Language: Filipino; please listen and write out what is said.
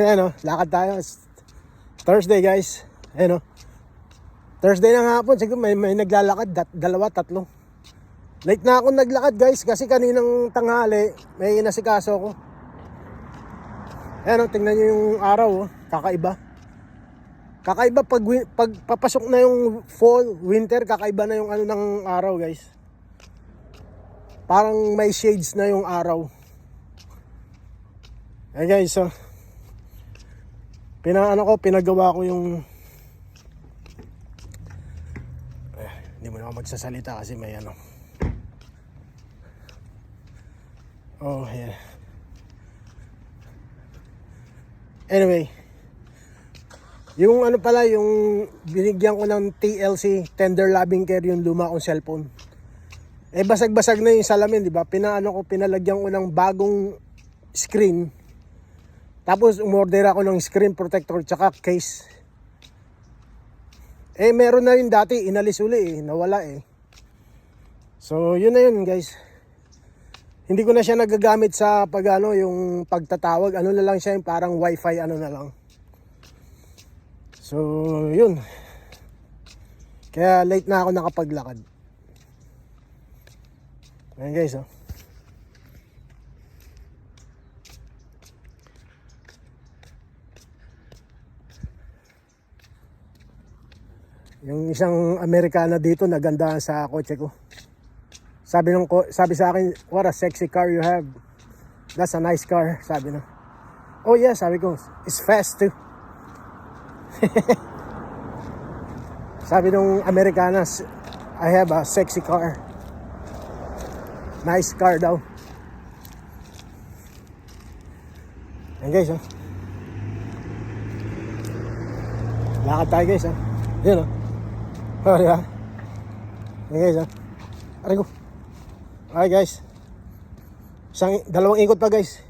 Ayan o, lakad tayo. It's Thursday guys. Ayan o. Thursday na nga po, siguro may, may naglalakad, dat, dalawa, tatlo. Late na ako naglakad guys kasi kaninang tanghali may inasikaso ako. Ayan o, tingnan nyo yung araw o, kakaiba. Kakaiba pag, pag papasok na yung fall, winter, kakaiba na yung ano ng araw guys. Parang may shades na yung araw. Ayan guys, so pinaano ko, pinagawa ko yung eh, hindi mo na ako magsasalita kasi may ano. Oh, yeah. Anyway, yung ano pala, yung binigyan ko ng TLC, Tender Loving Care, yung luma kong cellphone. Eh, basag-basag na yung salamin, di ba? Pinaano ko, pinalagyan ko ng bagong screen. Tapos, umorder ako ng screen protector tsaka case. Eh, meron na yun dati, inalis uli eh, nawala eh. So, yun na yun guys. Hindi ko na siya nagagamit sa pag ano, yung pagtatawag. Ano na lang siya, yung parang wifi ano na lang. So, yun. Kaya late na ako nakapaglakad. Ayan guys, oh. Yung isang Amerikana dito nagandahan sa kotse ko. Sabi ko, sabi sa akin, what a sexy car you have. That's a nice car, sabi na. Oh yeah, sabi ko, it's fast too. sabi nung Amerikana, I have a sexy car. Nice car daw. Ayan guys, oh. Lakad tayo guys, oh. Yun, oh. Oh, di ba? Ayan guys, oh. Aray ko. Okay guys. Isang, dalawang ikot pa guys.